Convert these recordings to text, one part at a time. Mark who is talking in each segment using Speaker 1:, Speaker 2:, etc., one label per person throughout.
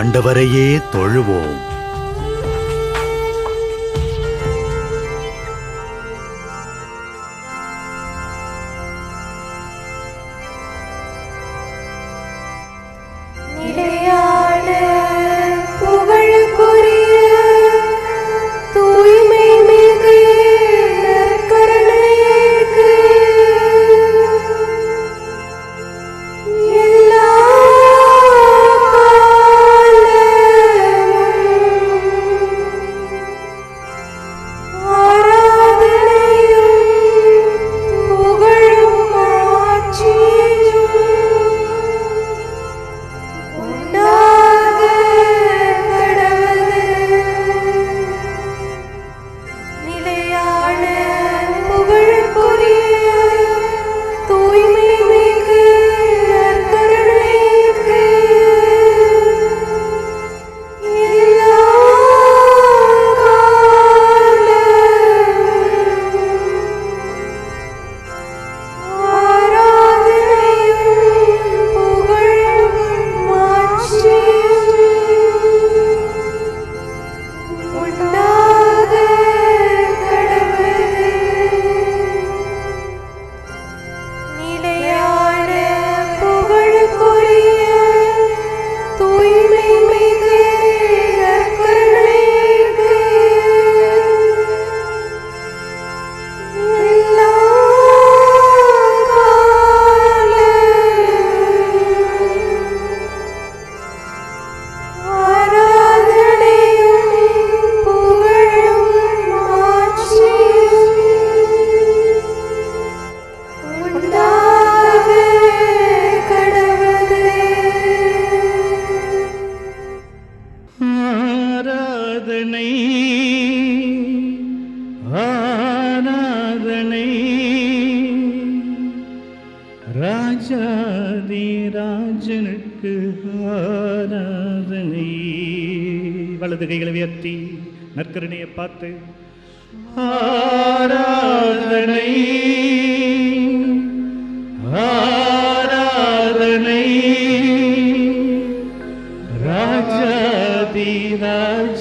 Speaker 1: ஆண்டவரையே தொழுவோம்.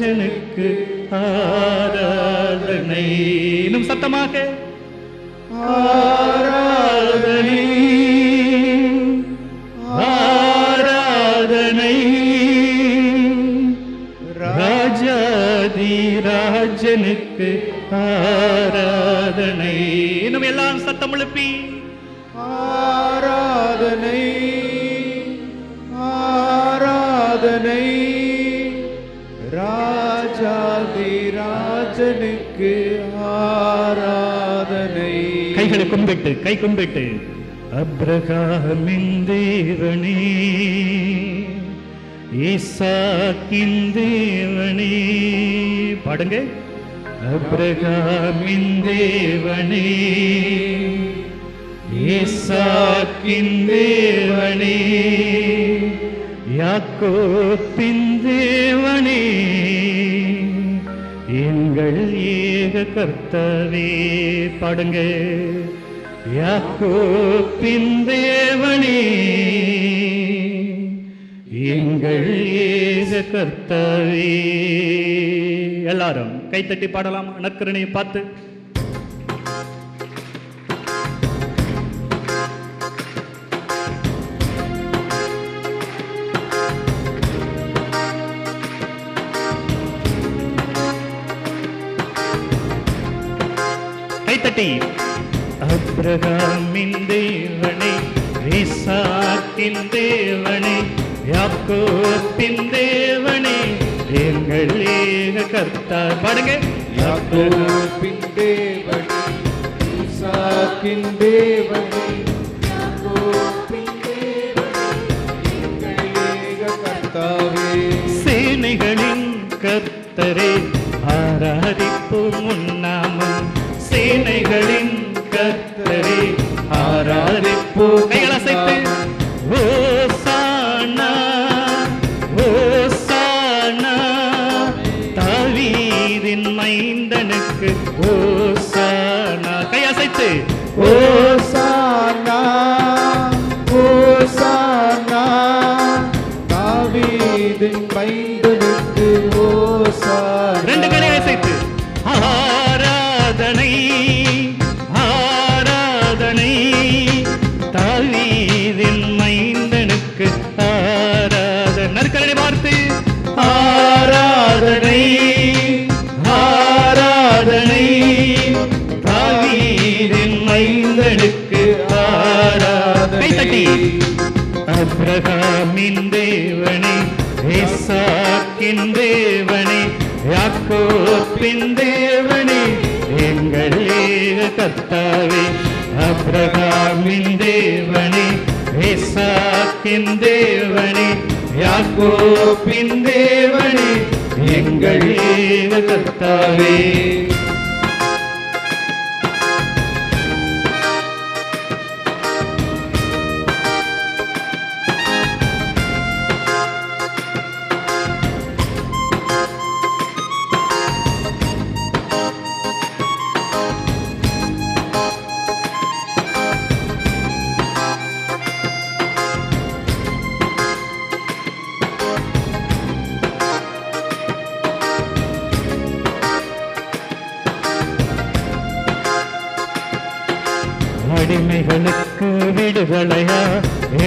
Speaker 2: ராஜனுக்கு ஆராதனை. இன்னும் சத்தமாக. கும்பிட்டு கை கும்பிட்டு அப்ரகாமின் தேவனே ஈசாக்கின் தேவனே பாடுங்க. அப்ரகாமின் தேவனே ஈசாக்கின் தேவனே யாக்கோப்பின் தேவனே எங்கள் ஏக கர்த்தவே பாடுங்க. யாக்கோப்பின் தேவனே எங்கள் ஏக கர்த்தவே எல்லாரும் கைத்தட்டி பாடலாம் நற்கரணையை பார்த்து. கைத்தட்டி அப்ரகாமின் தேவனே ஈசாக்கின் தேவனே யாக்கோப்பின் தேவனே எங்கள் ஏக கர்த்தா பாடுங்க.
Speaker 3: யாக்கோபின் தேவனே ஈசாக்கின் தேவனே யாக்கோபின் தேவனே எங்கள் ஏக கர்த்தாவே.
Speaker 2: சேனைகளின் கர்த்தரே ஆராதிப்போம் நின் தேவனே ஏசாக்கின் தேவனே யாக்கோப்பின் தேவனே எங்களே ஏக கர்த்தாவே அப்ரஹாமின் தேவனே ஏசாக்கின் தேவனே யாக்கோப்பின் தேவனே எங்களே ஏக கர்த்தாவே. வீடுகளையா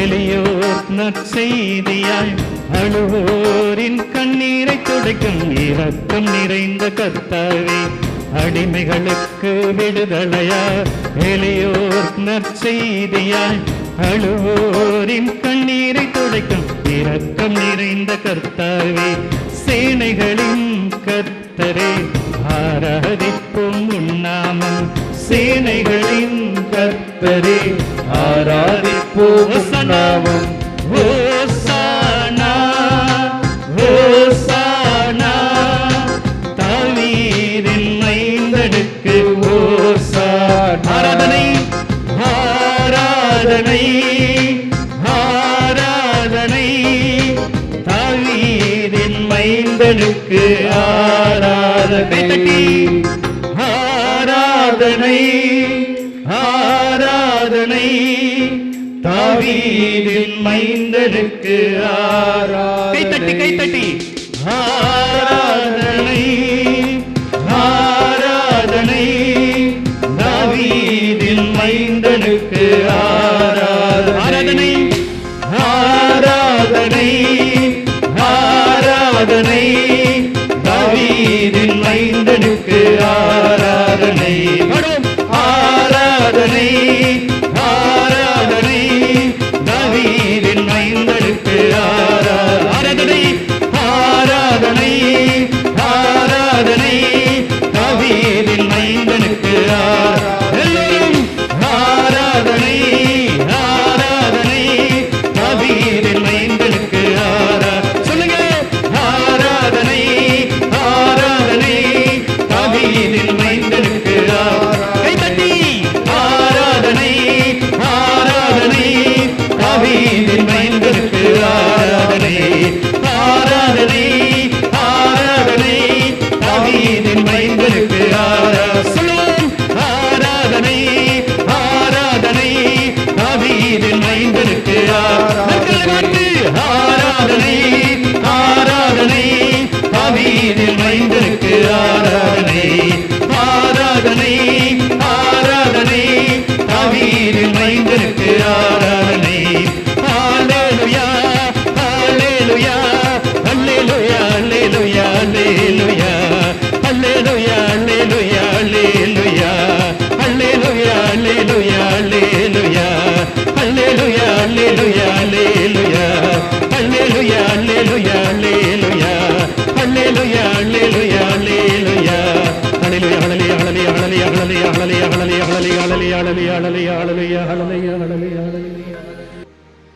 Speaker 2: எளியோர் நற்செய்தியாய் அழுவோரின் கண்ணீரை துடைக்கும் இரக்கம் நிறைந்த கத்தாவே அடிமைகளுக்கு விடுதலையா? எளியோர் நற்செய்தியாய் அழுவோரின் கண்ணீரை துடைக்கும் இரக்கம் நிறைந்த கர்த்தாவே சேனைகளின் கர்த்தரே ஆராதிப்போம் உன்னாமம் சேனைகளின் கர்த்தரே.
Speaker 3: ஆராதிப்போம் நாமம்.
Speaker 2: ஓசானா ஓசானா தாவீதின் மைந்தனுக்கு ஓசானா. ஆராதனை ஆராதனை ஆராதனை தாவீதின் மைந்தனுக்கு ஆராதனை. ஆராதனை ஆராதனை தாவீதின் மைந்தனுக்கு ஆராதனை. கை தட்டி கை தட்டி ஆராதனை ஆராதனை தாவீதின் மைந்தனுக்கு ஆராதனை. ஆராதனை ஆராதனை தாவீதின்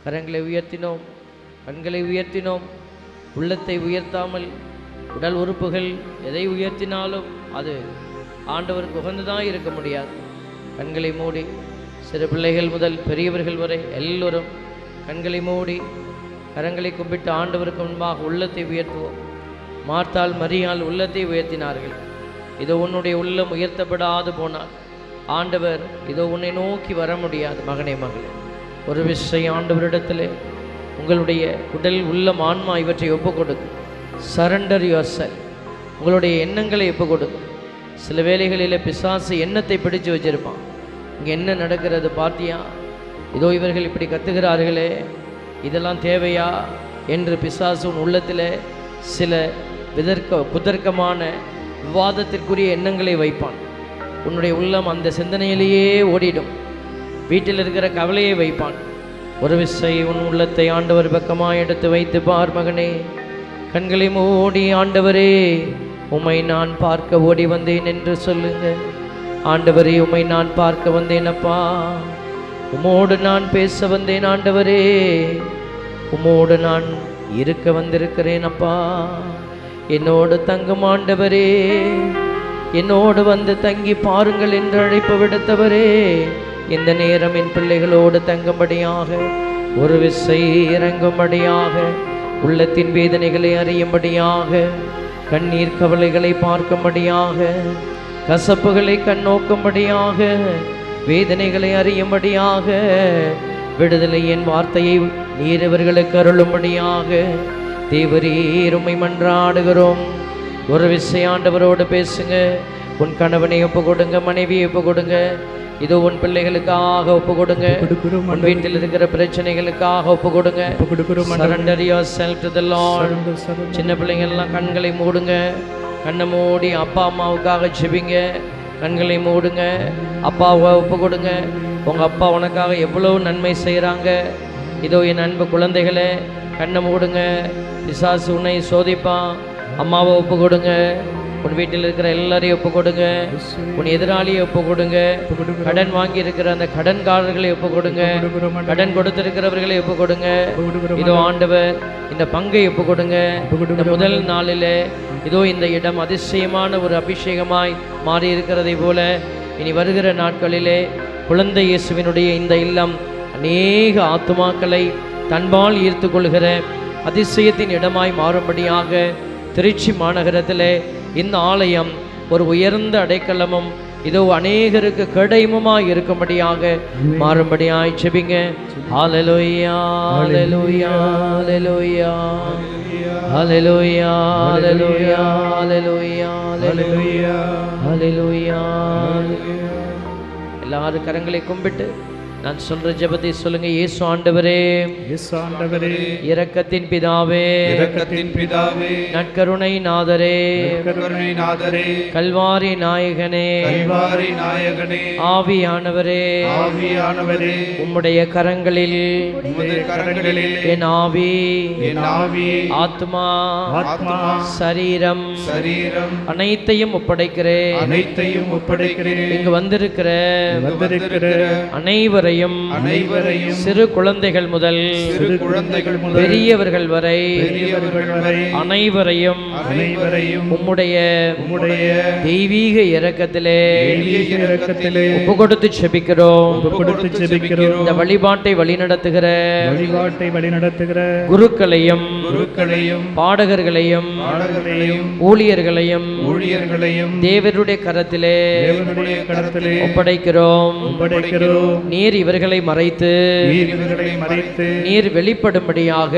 Speaker 4: கரங்களை உயர்த்தினோம் கண்களை உயர்த்தினோம் உள்ளத்தை உயர்த்தாமல் உடல் உறுப்புகள் எதை உயர்த்தினாலும் அது ஆண்டவருக்கு உகந்துதான் இருக்க முடியாது. கண்களை மூடி சிறு பிள்ளைகள் முதல் பெரியவர்கள் வரை எல்லோரும் கண்களை மூடி கரங்களை கும்பிட்டு ஆண்டவருக்கு முன்பாக உள்ளத்தை உயர்த்துவோம். மார்த்தால் மரியால் உள்ளத்தை உயர்த்தினார்கள். இது உன்னுடைய உள்ளம் உயர்த்தப்படாது போனால் ஆண்டவர் இதோ உன்னை நோக்கி வர முடியாது மகனே மகளே. ஒரு விஷயம் ஆண்டவரிடத்தில் உங்களுடைய உடல் உள்ளம் ஆன்மா இவற்றை ஒப்பு கொடுக்கும் சரண்டர் யுவர் செல் உங்களுடைய எண்ணங்களை ஒப்பு கொடுக்கும் சில வேளைகளில் பிசாசு எண்ணத்தை பிடிச்சு வச்சிருப்பான். இங்கே என்ன நடக்கிறது பார்த்தியா இதோ இவர்கள் இப்படி கத்துகிறார்களே இதெல்லாம் தேவையா? என்று பிசாசு உன் உள்ளத்தில் சில விதர்க்க குதர்க்கமான விவாதத்திற்குரிய எண்ணங்களை வைப்பான். உன்னுடைய உள்ளம் அந்த சிந்தனையிலேயே ஓடிடும். வீட்டில் இருக்கிற கவலையை வைப்பான். ஒரு விசை உன் உள்ளத்தை ஆண்டவர் பக்கமாக எடுத்து வைத்து பார் மகனே. கண்களை மூடி ஆண்டவரே உம்மை நான் பார்க்க ஓடி வந்தேன் என்று சொல்லுங்க. ஆண்டவரே உம்மை நான் பார்க்க வந்தேன் அப்பா. உம்மோடு நான் பேச வந்தேன் ஆண்டவரே. உம்மோடு நான் இருக்க வந்திருக்கிறேன் அப்பா. என்னோடு தங்கும் ஆண்டவரே. என்னோடு வந்து தங்கி பாருங்கள் என்று அழைப்பு விடுத்தவரே இந்த நேரம் என் பிள்ளைகளோடு தங்கும்படியாக ஒரு விசை இறங்கும்படியாக உள்ளத்தின் வேதனைகளை அறியும்படியாக கண்ணீர் கவலைகளை பார்க்கும்படியாக கசப்புகளை கண்ணோக்கும்படியாக வேதனைகளை அறியும்படியாக விடுதலை என் வார்த்தையை நீர் இவர்களுக்கு அருளும்படியாக தேவரீருமை மன்றாடுகிறோம். ஒரு விசையாண்டவரோடு பேசுங்க. உன் கணவனை ஒப்பு கொடுங்க மனைவியை ஒப்பு கொடுங்க இதோ உன் பிள்ளைகளுக்காக ஒப்பு கொடுங்க உன் வீட்டில் இருக்கிற பிரச்சனைகளுக்காக ஒப்பு கொடுங்க surrender yourself to the lord. சின்ன பிள்ளைங்க எல்லாம் கண்களை மூடுங்க. கண்ணை மூடி அப்பா அம்மாவுக்காக ஜெபிங்க. கண்களை மூடுங்க. அப்பாவை ஒப்பு கொடுங்க உங்க அப்பா உனக்காக எவ்வளவு நன்மை செய்கிறாங்க இதோ என் அன்பு குழந்தைகளே கண்ணை மூடுங்க. பிசாசு உன்னை சோதிப்பான். அம்மாவை ஒப்பு கொடுங்க உன் வீட்டில் இருக்கிற எல்லாரையும் ஒப்பு கொடுங்க உன் எதிராளியை ஒப்பு கொடுங்க கடன் வாங்கி இருக்கிற அந்த கடன்காரர்களை ஒப்பு கொடுங்க கடன் கொடுத்திருக்கிறவர்களை ஒப்பு கொடுங்க இதோ ஆண்டவர் இந்த பங்கை ஒப்பு கொடுங்க இந்த முதல் நாளில் இதோ இந்த இடம் அதிசயமான ஒரு அபிஷேகமாய் மாறி இருக்கிறதை போல இனி வருகிற நாட்களிலே குழந்தை இயேசுவினுடைய இந்த இல்லம் அநேக ஆத்துமாக்களை தன்பால் ஈர்த்து கொள்கிற அதிசயத்தின் இடமாய் மாறும்படியாக திருச்சி மாநகரத்திலே இந்த ஆலயம் ஒரு உயர்ந்த அடைக்கலமும் இதோ அநேகருக்கு கடைமுமாய் இருக்கும்படியாக மாறும்படியாய் செபிங்க ஹalleluya ஹalleluya ஹalleluya ஹalleluya ஹalleluya ஹalleluya ஹalleluya ஹalleluya. எல்லாரும் கரங்களை கும்பிட்டு நான் சொல்ற ஜெபத்தை சொல்லுங்க இயேசு ஆண்டவரே
Speaker 2: இயேசு ஆண்டவரே
Speaker 4: இரக்கத்தின் பிதாவே
Speaker 3: இரக்கத்தின் பிதாவே
Speaker 4: நற்கருணை நாதரே
Speaker 3: கருணை நாதரே
Speaker 4: கல்வாரி நாயகனே
Speaker 3: கல்வாரி நாயகனே
Speaker 4: ஆவியானவரே
Speaker 3: ஆவியானவரே
Speaker 4: உம்முடைய கரங்களில்
Speaker 3: உமது கரங்களிலே
Speaker 4: என் ஆவி
Speaker 3: என் ஆவி
Speaker 4: ஆத்மா
Speaker 2: ஆத்மா
Speaker 4: சரீரம்
Speaker 3: சரீரம்
Speaker 4: அனைத்தையும் ஒப்படைக்கிறேன்.
Speaker 3: அனைத்தையும் ஒப்படைக்கிறேன்.
Speaker 4: இங்கு வந்திருக்கிற
Speaker 2: வந்திருக்கிற
Speaker 4: அனைவரையும்
Speaker 3: அனைவரையும்
Speaker 4: சிறு குழந்தைகள் முதல்
Speaker 3: சிறு குழந்தைகள் முதல்
Speaker 4: பெரியவர்கள் வரை
Speaker 3: பெரியவர்கள் வரை
Speaker 4: அனைவரையும்
Speaker 3: அனைவரையும்
Speaker 4: உம்முடைய
Speaker 3: உம்முடைய
Speaker 4: தெய்வீக இரக்கத்திலே
Speaker 3: எளிய இரக்கத்திலே
Speaker 4: ஒப்பு கொடுத்து செபிக்கிறோம்
Speaker 2: கொடுத்து ஜெபிக்கிறோம்
Speaker 4: இந்த வழிபாட்டை வழிநடத்துகிற
Speaker 2: வழிபாட்டை வழிநடத்துகிற
Speaker 4: குருக்களையும்
Speaker 3: குருக்களையும்
Speaker 4: பாடகர்களையும்
Speaker 3: பாடகர்களையும்
Speaker 4: ஊழியர்களையும்
Speaker 3: ஊழியர்களையும்
Speaker 4: தேவருடைய கரத்திலே ஒப்படைக்கிறோம்.
Speaker 2: ஒப்படைக்கிறோம்.
Speaker 4: நீர் இவர்களை மறைத்து
Speaker 2: நீர் இவர்களை மறைத்து
Speaker 4: நீர் வெளிப்படும்படியாக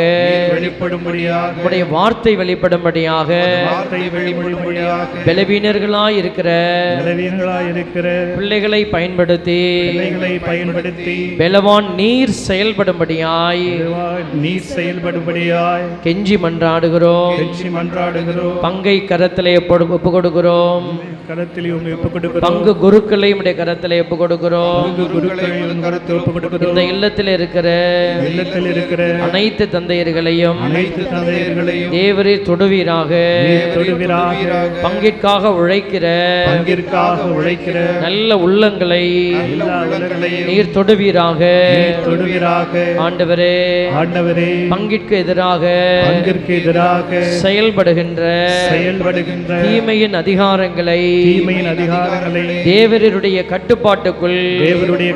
Speaker 2: வெளிப்படும்படியாக
Speaker 4: உம்முடைய வார்த்தை வெளிப்படும்படியாக
Speaker 2: வார்த்தை வெளிப்படும்படியாக
Speaker 4: பலவீனர்களாய் இருக்கிற
Speaker 2: பலவீனங்களாய் இருக்கிற
Speaker 4: பிள்ளைகளை பயன்படுத்தி
Speaker 2: பிள்ளைகளை பயன்படுத்தி
Speaker 4: பலவான் நீர் செயல்படும்படியாய்
Speaker 2: நீர் செயல்படும்படியாய்
Speaker 4: கெஞ்சி மன்றாடுகிறோம்.
Speaker 2: கட்சி மன்றாடுகிறோம்.
Speaker 4: பங்கை கரத்திலே ஒப்பு கொடுக்கிறோம்
Speaker 2: கரத்தில் ஒப்பு கொடுக்கிறோம்
Speaker 4: பங்கு குருக்களை உடைய கரத்திலே ஒப்பு கொடுக்கிறோம் இந்த இல்லத்தில் இருக்கிற
Speaker 2: இல்லத்தில் இருக்கிற
Speaker 4: அனைத்து தந்தையர்களையும்
Speaker 2: அனைத்து தந்தையர்களையும்
Speaker 4: தேவரே தொடுவீராக.
Speaker 2: தொடுகிறாக
Speaker 4: பங்கிற்காக உழைக்கிற
Speaker 2: பங்கிற்காக உழைக்கிற
Speaker 4: நல்ல உள்ளங்களை நீர் தொடுவீராக.
Speaker 2: தொடுகிறாக
Speaker 4: ஆண்டவரே
Speaker 2: ஆண்டவரே
Speaker 4: பங்கிற்கு எதிராக
Speaker 2: பங்கிற்கு எதிராக
Speaker 4: செயல்படுகின்ற
Speaker 2: செயல்படுகின்ற
Speaker 4: தீமையின் அதிகாரங்களை
Speaker 2: தீமையின் அதிகாரங்களை
Speaker 4: தேவருடைய கட்டுப்பாட்டுக்குள்
Speaker 2: தேவனுடைய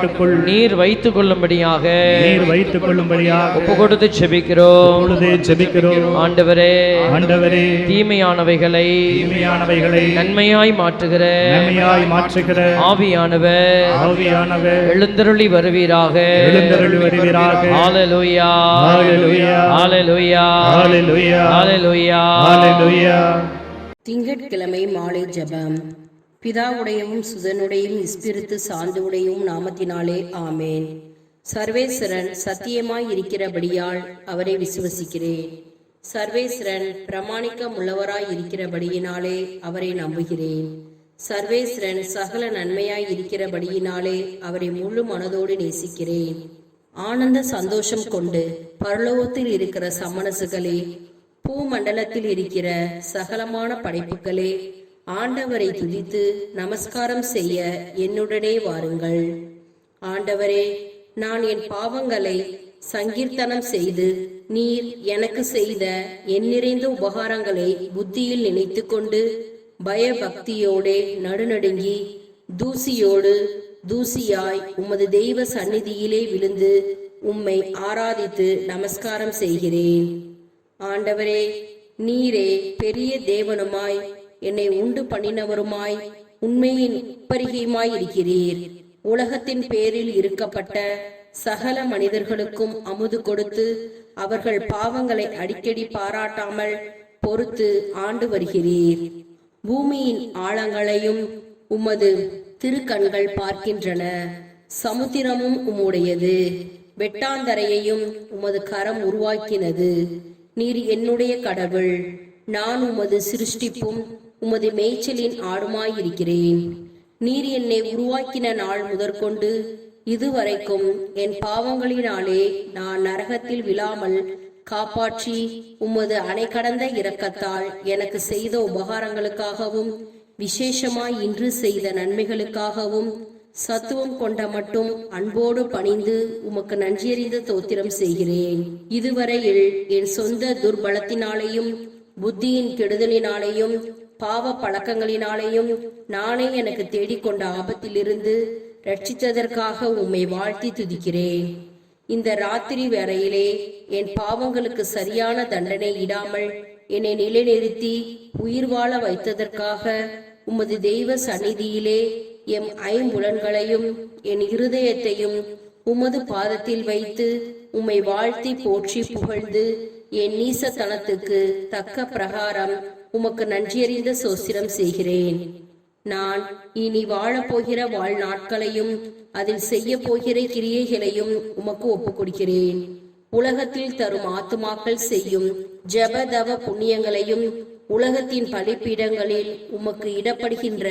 Speaker 2: கட்டுப்பாட்டுக்குள்
Speaker 4: நீர் வைத்துக் கொள்ளும்படியாக
Speaker 2: நீர் வைத்துக் கொள்ளும்படியாக
Speaker 4: ஒப்பு கொடுத்து செபிக்கிறோம்
Speaker 2: பொழுதே ஜெபிக்கிறோம்.
Speaker 4: ஆண்டவரே
Speaker 2: ஆண்டவரே
Speaker 4: தீமையானவைகளை
Speaker 2: தீமையானவைகளை
Speaker 4: நன்மையாய் மாற்றுகிற
Speaker 2: நன்மையாய் மாற்றுகிற
Speaker 4: ஆவியானவர்.
Speaker 2: ஆவியானவர்.
Speaker 4: எழுந்தருளி வருவீராக.
Speaker 2: எழுந்தருளி வருவீராக.
Speaker 4: ஹalleluya.
Speaker 2: ஹalleluya.
Speaker 4: ஹalleluya.
Speaker 2: ஹalleluya.
Speaker 4: ஹalleluya.
Speaker 2: ஹalleluya.
Speaker 5: திங்கட்கிழமை மாலை ஜெபம். பிதாவுடையவும் சுதனுடையும் இஸ்பிரித்து சாந்துவுடையும் நாமத்தினாலே ஆமேன். சர்வேஸ்வரன் சத்தியமாய் இருக்கிறபடியால் அவரை விசுவசிக்கிறேன். சர்வேஸ்வரன் பிரமாணிக்கம் உள்ளவராய் இருக்கிறபடியினாலே அவரை நம்புகிறேன். சர்வேஸ்வரன் சகல நன்மையாய் இருக்கிறபடியினாலே அவரை முழு மனதோடு நேசிக்கிறேன். ஆனந்த சந்தோஷம் கொண்டு பரலோகத்தில் இருக்கிற சமணசுகளே பூமண்டலத்தில் இருக்கிற சகலமான படைப்புகளே ஆண்டவரை துதித்து நமஸ்காரம் செய்ய என்னுடனே வாருங்கள். ஆண்டவரே நான் என் பாவங்களை சங்கீர்த்தனம் செய்து நீர் எனக்கு செய்த என் நிறைந்த உபகாரங்களை புத்தியில் நினைத்துக்கொண்டு பயபக்தியோடே நடுநடுங்கி தூசியோடு தூசியாய் உமது தெய்வ சந்நிதியிலே விழுந்து உம்மை ஆராதித்து நமஸ்காரம் செய்கிறேன். ஆண்டவரே நீரே பெரிய தேவனுமாய் என்னை உண்டு பண்ணினவருமாய் உண்மையின் பரிகையுமாய் இருக்கிறீர். உலகத்தின் பேரில் இருக்கப்பட்ட சகல மனிதர்களுக்கும் அமுது கொடுத்து அவர்கள் பாவங்களை அடிக்கடி பாராட்டாமல் பொறுத்து ஆண்டு வருகிறீர். பூமியின் ஆழங்களையும் உமது திருக்கண்கள் பார்க்கின்றன. சமுத்திரமும் உம்முடையது. வெட்டாந்தரையையும் உமது கரம் உருவாக்கினது. நீர் என்னுடைய கடவுள். நான் உமது சிருஷ்டிப்பும் உமது மேய்ச்சலின் ஆடுமாயிருக்கிறேன். நீர் என்னை உருவாக்கின நாள் முதற்கொண்டு இதுவரைக்கும் என் பாவங்களினாலே நான் நரகத்தில் விழாமல் காப்பாற்றி உமது அணை கடந்த இரக்கத்தால் எனக்கு செய்த உபகாரங்களுக்காகவும் விசேஷமாய் இன்று செய்த நன்மைகளுக்காகவும் சத்துவம் கொண்ட மட்டும் அன்போடு பணிந்து உமக்கு நன்றியறிந்த தோத்திரம் செய்கிறேன். இதுவரையில் என் சொந்த துர்பலத்தினாலேயும் புத்தியின் கெடுதலினாலேயும் பாவ பழக்கங்களினாலேயும் நானே எனக்கு தேடிக்கொண்ட ஆபத்திலிருந்து ரட்சித்ததற்காக உம்மை வாழ்த்தி துதிக்கிறேன். இந்த ராத்திரி வேளையிலே என் பாவங்களுக்கு சரியான தண்டனை இடாமல் என்னை நிலைநிறுத்தி உயிர் வாழ வைத்ததற்காக உமது தெய்வ சந்நிதியிலே எம் ஐம்புலன்களையும் என் இருதயத்தையும் உமது பாதத்தில் வைத்து உம்மை வாழ்த்தி போற்றி புகழ்ந்து என் நீசத்தனத்துக்கு தக்க பிரகாரம் உமக்கு நன்றியறிந்த சோசிரம் செய்கிறேன். நான் இனி வாழப்போகிற வாழ்நாட்களையும் அதில் செய்ய போகிற கிரியைகளையும் உமக்கு ஒப்புக் கொடுக்கிறேன் உலகத்தில் தரும் ஆத்துமாக்கள் செய்யும் ஜபதவ புண்ணியங்களையும் உலகத்தின் பலிப்பீடங்களில் உமக்கு இடப்படுகின்ற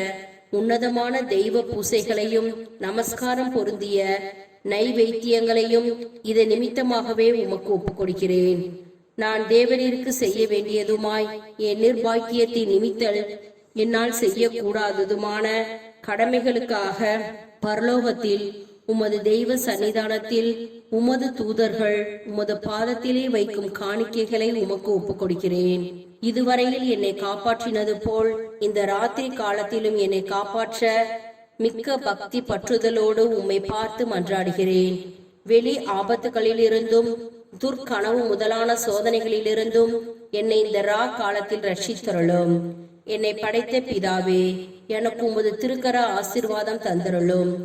Speaker 5: உன்னதமான தெய்வ பூசைகளையும் நமஸ்காரம் பொருந்திய நைவேத்தியங்களையும் இதை நிமித்தமாகவே உமக்கு ஒப்புக் கொடுக்கிறேன் நான் தேவனிற்கு செய்ய வேண்டியதுமாய் என் நிர்பாக்கியத்தை நிமித்தல் என்னால் செய்யக்கூடாததுமான கடமைகளுக்காக பரலோகத்தில் உமது தெய்வ சன்னிதானத்தில் உமது தூதர்கள் உமது பாதத்திலே வைக்கும் காணிக்கைகளை உமக்கு ஒப்புக் கொடுக்கிறேன் இதுவரையில் என்னை காப்பாற்றினது போல் இந்த ராத்திரி காலத்திலும் என்னை காப்பாற்ற மிக்க பக்தி பற்றுதலோடு உம்மை பார்த்து மன்றாடுகிறேன். வெளி ஆபத்துகளிலிருந்தும் துர்க்கனவு முதலான சோதனைகளிலிருந்தும் என்னை இந்த ரா காலத்தில் ரட்சித்தருளும். என்னை படைத்த பிதாவே எனக்கு உமது திருக்கர ஆசீர்வாதம் தந்தருளும்.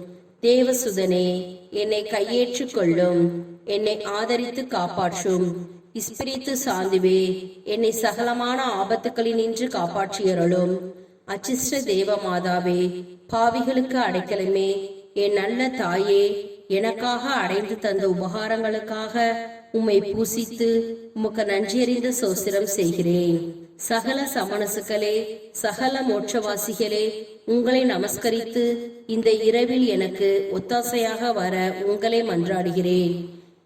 Speaker 5: தேவசுதனே என்னை கையேற்றுக் கொள்ளும். என்னை ஆதரித்து காப்பாற்றும். இஸ்பிரித்து சாந்துவே என்னை சகலமான ஆபத்துக்களினின்று காப்பாற்றியருளும். அச்சிஷ்ட தேவ மாதாவே பாவிகளுக்கு அடைக்கலமே. என் நல்ல தாயே எனக்காக அடைந்து தந்த உபகாரங்களுக்காக உம்மை பூசித்து உமக்கு நன்றியறிந்த சோசிரம் செய்கிறேன். சகல சமணசுகளே சகல மோட்சவாசிகளே உங்களை நமஸ்கரித்து இந்த இரவில் எனக்கு ஒத்தாசையாக வர உங்களை மன்றாடுகிறேன்.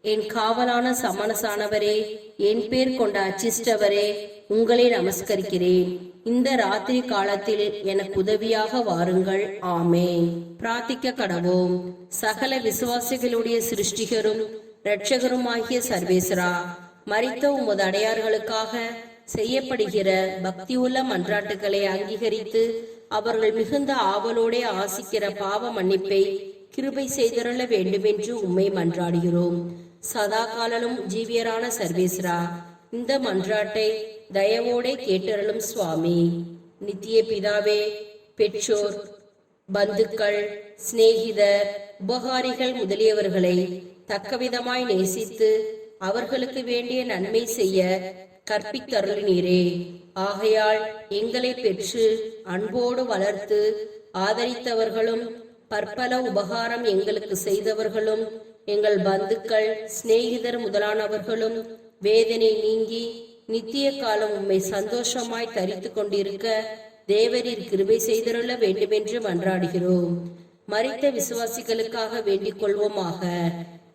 Speaker 5: என் காவலான சமணசானவரே என் பேர் கொண்ட அச்சிஷ்டவரே உங்களை நமஸ்கரிக்கிறேன். இந்த ராத்திரி காலத்தில் எனக்கு உதவியாக வாருங்கள். ஆமே பிரார்த்திக்க கடவோம். சகல விசுவாசிகளுடைய சிருஷ்டிகரும் இரட்சகருமாகிய சர்வேஸ்வரா மறித்த உமது அடையார்களுக்காக செய்யப்படுகிற பக்தியுள்ள மன்றாட்டுகளை அங்கீகரித்து அவர்கள் மிகுந்த ஆவலோடே ஆசிக்கிற பாவ மன்னிப்பை கிருபை செய்தருள வேண்டுமென்று உம்மை மன்றாடுகிறோம். சதா காலலும் ஜீவியரான சர்வேஸ்வரா இந்த மன்றாட்டை தயவோடே கேட்டருளும் சுவாமி. நித்திய பிதாவே பெற்றோர் பந்துக்கள் சிநேகிதர் உபகாரிகள் முதலியவர்களை தக்கவிதமாய் நேசித்து அவர்களுக்கு வேண்டிய நன்மை செய்ய கற்பித்தருளினீரே. ஆகையால் எங்களை பெற்று அன்போடு வளர்த்து ஆதரித்தவர்களும் பற்பல உபகாரம் எங்களுக்கு செய்தவர்களும் எங்கள் பந்துக்கள் சிநேகிதர் முதலானவர்களும் வேதனை நீங்கி நித்திய காலம் உம்மை சந்தோஷமாய் தரித்து கொண்டிருக்க தேவரீர் கிருபை செய்தருள வேண்டுமென்று மன்றாடுகிறோம். மறித்த விசுவாசிகளுக்காக வேண்டிக் கொள்வோமாக.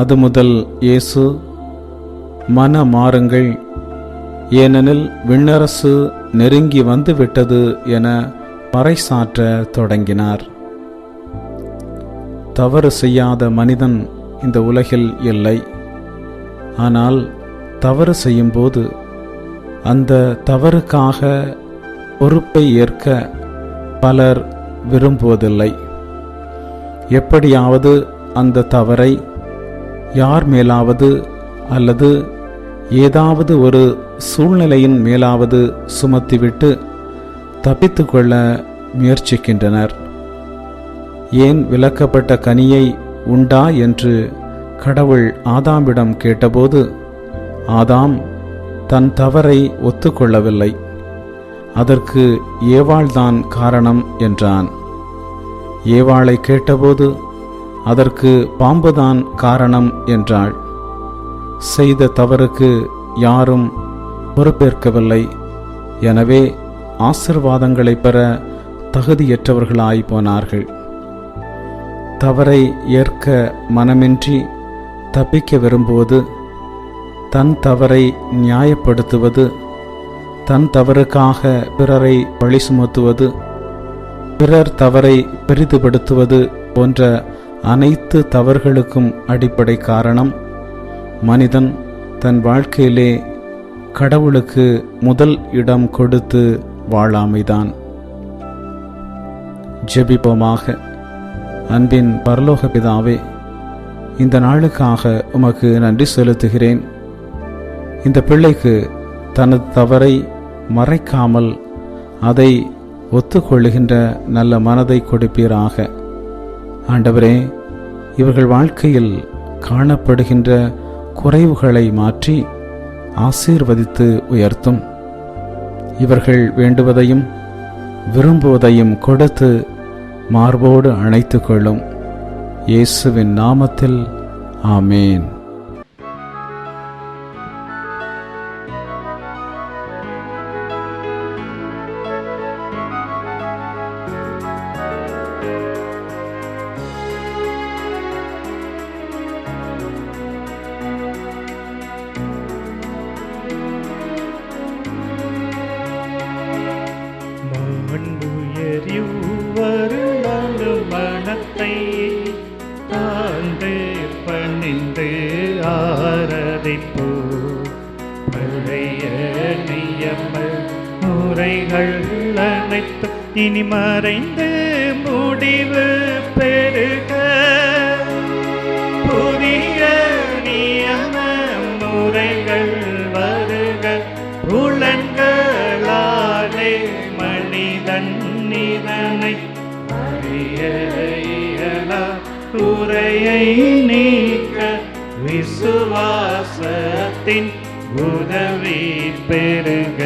Speaker 6: அது முதல் இயேசு மன மாறுங்கள். ஏனெனில் விண்ணரசு நெருங்கி வந்துவிட்டது என பறைசாற்ற தொடங்கினார். தவறு செய்யாத மனிதன் இந்த உலகில் இல்லை. ஆனால் தவறு செய்யும்போது அந்த தவறுக்காக பொறுப்பை ஏற்க பலர் விரும்புவதில்லை. எப்படியாவது அந்த தவறை யார் மேலாவது அல்லது ஏதாவது ஒரு சூழ்நிலையின் மேலாவது சுமத்திவிட்டு தப்பித்துக்கொள்ள முயற்சிக்கின்றனர். ஏன் விலக்கப்பட்ட கனியை உண்டா என்று கடவுள் ஆதாமிடம் கேட்டபோது ஆதாம் தன் தவறை ஒத்துக்கொள்ளவில்லை. அதற்கு ஏவாள்தான் காரணம் என்றான். ஏவாளை கேட்டபோது அதற்கு பாம்புதான் காரணம் என்றாள். செய்த தவறுக்கு யாரும் பொறுப்பேற்கவில்லை. எனவே ஆசிர்வாதங்களை பெற தகுதியற்றவர்களாய் போனார்கள். தவறை ஏற்க மனமின்றி தப்பிக்க விரும்புவது தன் தவறை நியாயப்படுத்துவது தன் தவறுக்காக பிறரை பழி சுமத்துவது பிறர் தவறை பெரிதுபடுத்துவது போன்ற அனைத்து தவறுகளுக்கும் அடிப்படை காரணம் மனிதன் தன் வாழ்க்கையிலே கடவுளுக்கு முதல் இடம் கொடுத்து வாழாமைதான். ஜெபிப்போமாக. அன்பின் பரலோக பிதாவே இந்த நாளுக்காக உமக்கு நன்றி செலுத்துகிறேன். இந்த பிள்ளைக்கு தனது தவறை மறைக்காமல் அதை ஒத்துக்கொள்ளுகின்ற நல்ல மனதை கொடுப்பீராக. ஆண்டவரே இவர்கள் வாழ்க்கையில் காணப்படுகின்ற குறைவுகளை மாற்றி ஆசீர்வதித்து உயர்த்தும். இவர்கள் வேண்டுவதையும் விரும்புவதையும் கொடுத்து மார்போடு அணைத்து கொள்ளும் இயேசுவின் நாமத்தில் ஆமேன்.
Speaker 2: மாண்புயரிவ்வருளாண்டு மனத்தை தாழ்ந்து பணிந்து ஆரதிப்போ. பழைய நியமல் முறைகள் அனைத்து இனி மறைந்து முடிவு பெருக குறையை நீக்க விசுவாசத்தின் உதவி பெருக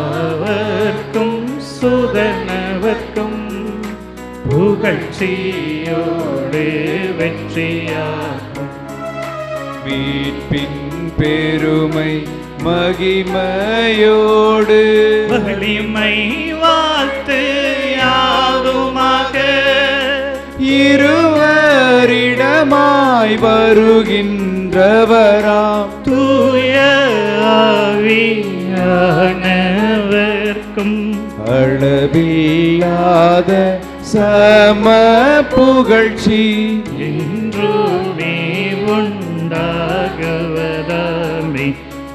Speaker 2: பிதாவர்க்கும் சுதனவர்க்கும் புகழ்ச்சியோடு வெற்றியாகும்
Speaker 3: மீட்பின் பெருமை மகிமையோடு.
Speaker 2: வலிமை வாழ்த்து யாதுமாக.
Speaker 3: இருவரிடமாய் வருகின்றவராம்.
Speaker 2: தூய ஆவியானவர்க்கும்.
Speaker 3: அளவில்லாத சம புகழ்ச்சி.
Speaker 2: என்றுமே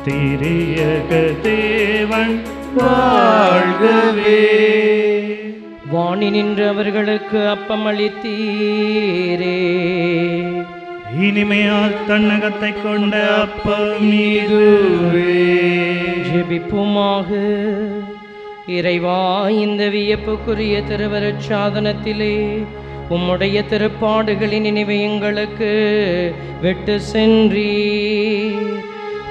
Speaker 2: திரியக தேவன் வாழ்கவே.
Speaker 4: வாணி நின்று அவர்களுக்கு அப்பம் அளித்தீரே
Speaker 2: இனிமையால் தன்னகத்தை கொண்ட அப்பம் இதுவே
Speaker 4: ஜெபிப்புமாக. இறைவா இந்த வியப்புக்குரிய திருவருட் சாதனத்திலே உம்முடைய திருப்பாடுகளின் நினைவை எங்களுக்கு விட்டு சென்றீர்.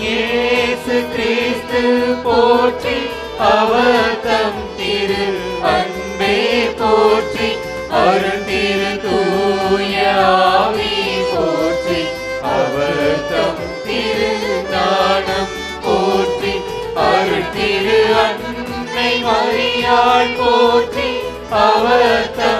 Speaker 3: இயேசு கிறிஸ்து போற்றி அவர் தம் திரு அன்பே போற்றி அருள் திரு தூய போற்றி அவர் தம் திரு ஞானம் போற்றி அருள் திரு அன்னை மரியாள் போற்றி அவர் தம்